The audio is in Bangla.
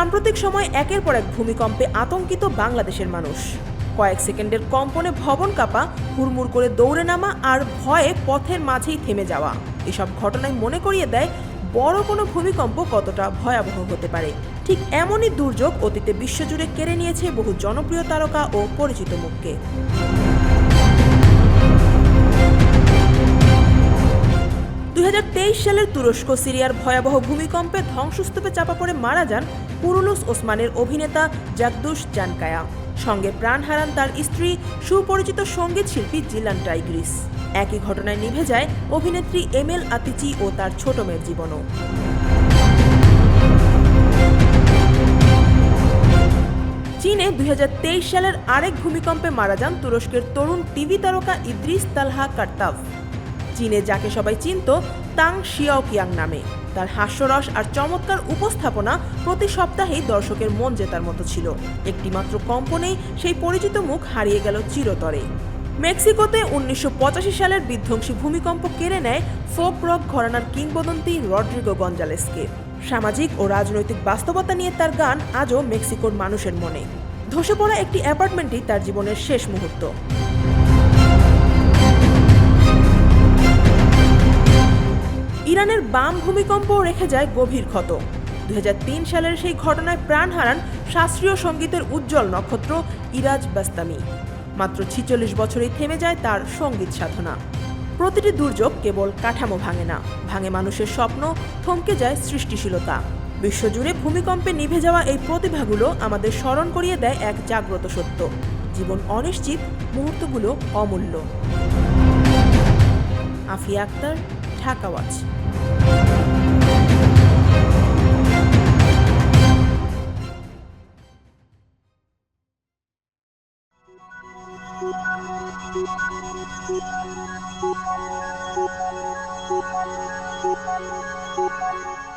সাম্প্রতিক সময় একের পর এক ভূমিকম্পে আতঙ্কিত বাংলাদেশের মানুষ। কয়েক সেকেন্ডের কম্পনে ভবন কাঁপা, হুড়মুড় করে দৌড়ে নামা আর ভয়ে পথের মাঝেই থেমে যাওয়া। এসব ঘটনায় মনে করিয়ে দেয়, বড় কোনো ভূমিকম্প কতটা ভয়াবহ হতে পারে। ঠিক এমনই দুর্যোগ অতীতে বিশ্বজুড়ে কেড়ে নিয়েছে বহু জনপ্রিয় তারকা ও পরিচিত মুখকে। দুই সালের তুরস্ক, সিরিয়ার ভয়াবহ ভূমিকম্পে ধ্বংসস্তূপে চাপা পড়ে মারা যান পুরুলুস ওসমানের অভিনেতা জাকদুস জানকায়া। সঙ্গে প্রাণ হারান তার স্ত্রী, সুপরিচিত সংগীত শিল্পী জিলান টাইগ্রিস। একই ঘটনায় নিভে যায় অভিনেত্রী এমএল আতিচি ও তার ছোট মেয়ের জীবনও। চীনে দুই তেইশ সালের আরেক ভূমিকম্পে মারা যান তুরস্কের তরুণ টিভি তারকা ইদ্রিস তালহা কার্তাভ চীনে যাকে সবাই চিনত তাং শিয়াও কিয়াং নামে। তার হাস্যরস আর চমৎকার উপস্থাপনা প্রতি সপ্তাহেই দর্শকের মন জেতার মতো ছিল। একটিমাত্র কম্পনেই সেই পরিচিত মুখ হারিয়ে গেল চিরতরে। মেক্সিকোতে উনিশশো পঁচাশি সালের বিধ্বংসী ভূমিকম্প কেড়ে নেয় ফোক রক ঘরানার কিংবদন্তি রড্রিগো গঞ্জালেসকে। সামাজিক ও রাজনৈতিক বাস্তবতা নিয়ে তার গান আজও মেক্সিকোর মানুষের মনে। ধসে পড়া একটি অ্যাপার্টমেন্টই তার জীবনের শেষ মুহূর্ত। ইরানের বাম ভূমিকম্প রেখে যায় গভীর ক্ষত। দুই হাজার তিন সালের সেই ঘটনায় প্রাণ হারান শাস্ত্রীয় সঙ্গীতের উজ্জ্বল নক্ষত্র ইরাজ বাস্তামি। মাত্র ছিচল্লিশ বছরেই থেমে যায় তার সংগীত সাধনা। প্রতিটি দুর্যোগ কেবল কাঠামো ভাঙে না, ভাঙে মানুষের স্বপ্ন, থমকে যায় সৃষ্টিশীলতা। বিশ্বজুড়ে ভূমিকম্পে নিভে যাওয়া এই প্রতিভাগুলো আমাদের স্মরণ করিয়ে দেয় এক জাগ্রত সত্য, জীবন অনিশ্চিত, মুহূর্তগুলো অমূল্য। Afia Akter, Dhaka Thank you.